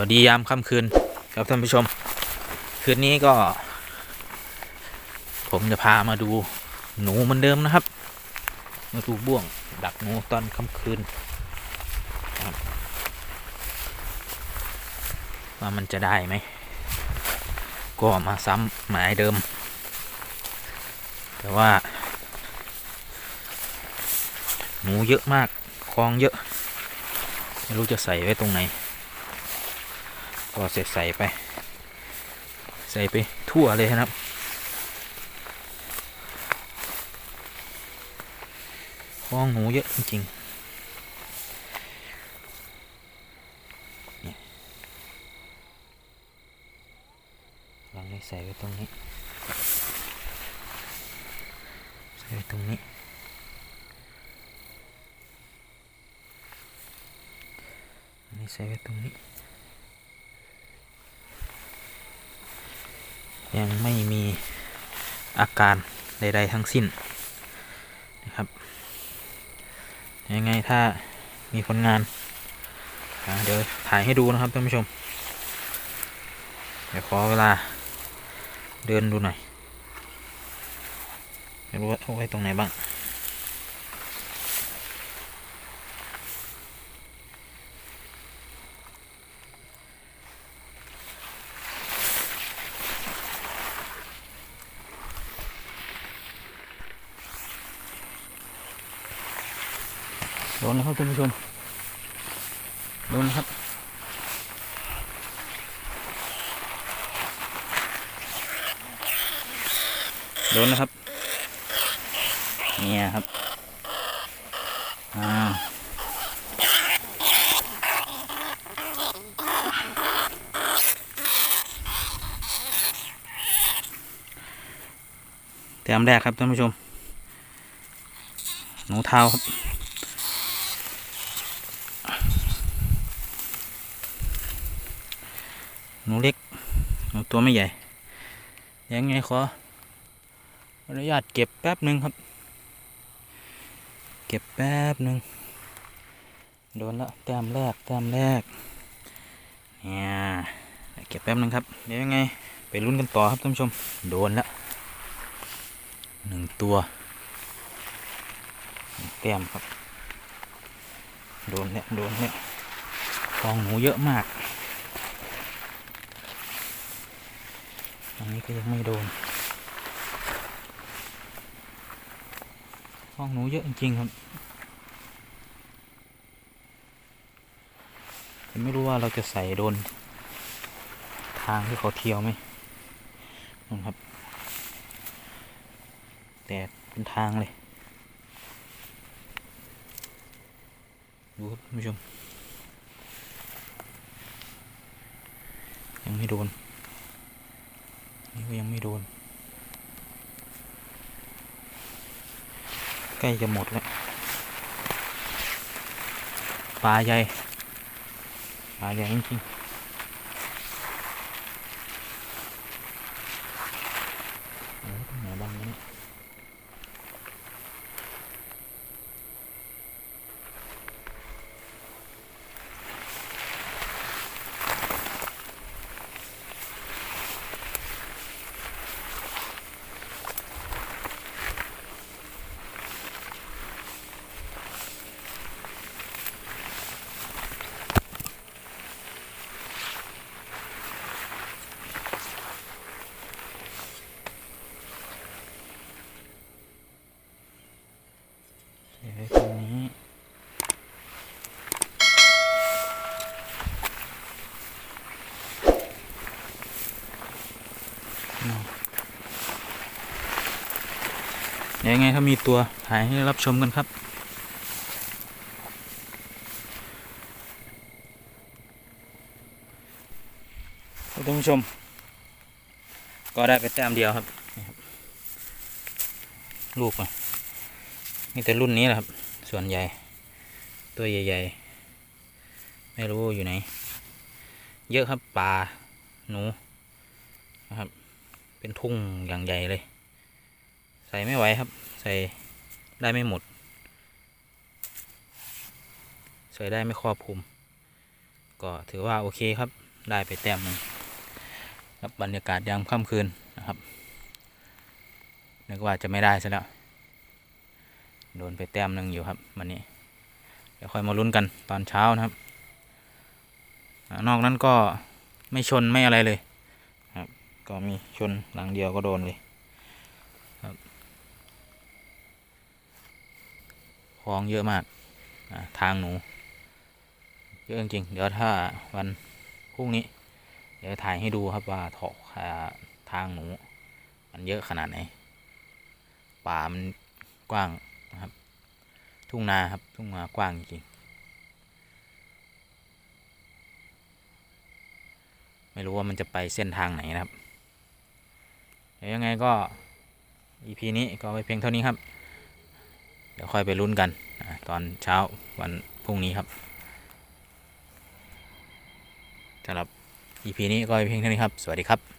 วัสดียามค่ำคืนครับท่านผู้ชม คืนนี้ก็ ผมจะพามาดูหนูเหมือนเดิมนะครับ มาดูบ่วงดักหนูตอนค่ำคืนว่ามันจะได้ไหม ก็มาซ้ำหมายเดิม แต่ว่า หนูเยอะมากคลองเยอะ ไม่รู้จะใส่ไว้ตรงไหน ก็ใส่ใส่ไป ใส่ไปทั่วเลยนะครับ คลองหนูเยอะจริงๆลองนี้ใส่ไว้ตรงนี้ ใส่ไว้ตรงนี้นนี้ใส่ไว้ตรงนี้ ยังไม่มีอาการใด ๆ ทั้งสิ้นนะครับยังไงถ้ามีผลงานาเดี๋ยวถ่ายให้ดูนะครับท่านผู้ชม เดี๋ยวขอเวลาเดินดูหน่อยไม่รู้ว่าเอาไว้ตรงไหนบ้าง โดนนะครับท่านผู้ชม โดนนะครับ โดนนะครับ เนี่ยครับ อ่าแต้มแรกครับท่านผู้ชม หนูเท้าครับ หนูเล็กหนูตัวไม่ใหญ่ ยังไงขออนุญาตเก็บแป๊บหนึ่งครับ เก็บแป๊บหนึ่งโดนละแต้มแรกแต้มแรกเนี่ยเก็บแป๊บหนึ่งครับเดี๋ยวยังไงไปลุ้นกันต่อครับท่านผู้ชม โดนละหนึ่งตัวแต้มครับ โดนเนี่ยโดนเนี่ยฟองหนูเยอะมาก อันนี้ก็ยังไม่โดน ห้องหนูเยอะจริงๆครับไม่รู้ว่าเราจะใส่โดน ทางที่เขาเที่ยวไหมนะครับ แต่เป็นทางเลย ดูครับท่านผู้ชม ยังไม่โดน นี่ก็ยังไม่โดน ใกล้จะหมดแล้วปลาใหญ่ปลาใหญ่จริงๆโอ้ยตรงไหนบ้างวะเนี่ย เดี๋ยวไว้ตรงนี้อืมเดี๋ยวยังไงถ้ามีตัวถ่ายให้รับชมกันครับท่านผู้ชม ก็ได้ไปแต้มเดียวครับนี่ครับลูกอะ มีแต่รุ่นนี้แหละครับ ส่วนใหญ่ ตัวใหญ่ๆ ไม่รู้อยู่ไหน เยอะครับปลาหนูนะครับ เป็นทุ่งอย่างใหญ่เลย ใส่ไม่ไหวครับ ใส่ได้ไม่หมด ใส่ได้ไม่ครอบคลุม ก็ถือว่าโอเคครับ ได้ไปแต้มนึงครับบรรยากาศยามค่ำคืนนะครับนึกว่าจะไม่ได้ซะแล้ว โดนไปแต้มหนึ่งอยู่ครับวันนี้ เดี๋ยวค่อยมาลุ้นกันตอนเช้านะครับ นอกนั้นก็ไม่ชนไม่อะไรเลยครับก็มีชนหลังเดียวก็โดนเลยครับคลองเยอะมากทางหนูเยอะจริงเดี๋ยวถ้าวันพรุ่งนี้ เดี๋ยวถ่ายให้ดูครับว่าถอกทางหนู มันเยอะขนาดไหนป่ามันกว้าง ทุ่งนาครับ ทุ่งนากว้างจริงไม่รู้ว่ามันจะไปเส้นทางไหนนะครับ เดี๋ยวยังไงก็ EP นี้ก็ไปเพียงเท่านี้ครับ เดี๋ยวค่อยไปลุ้นกันตอนเช้าวันพรุ่งนี้ครับสำหรับ EP นี้ก็ไปเพียงเท่านี้ครับ สวัสดีครับ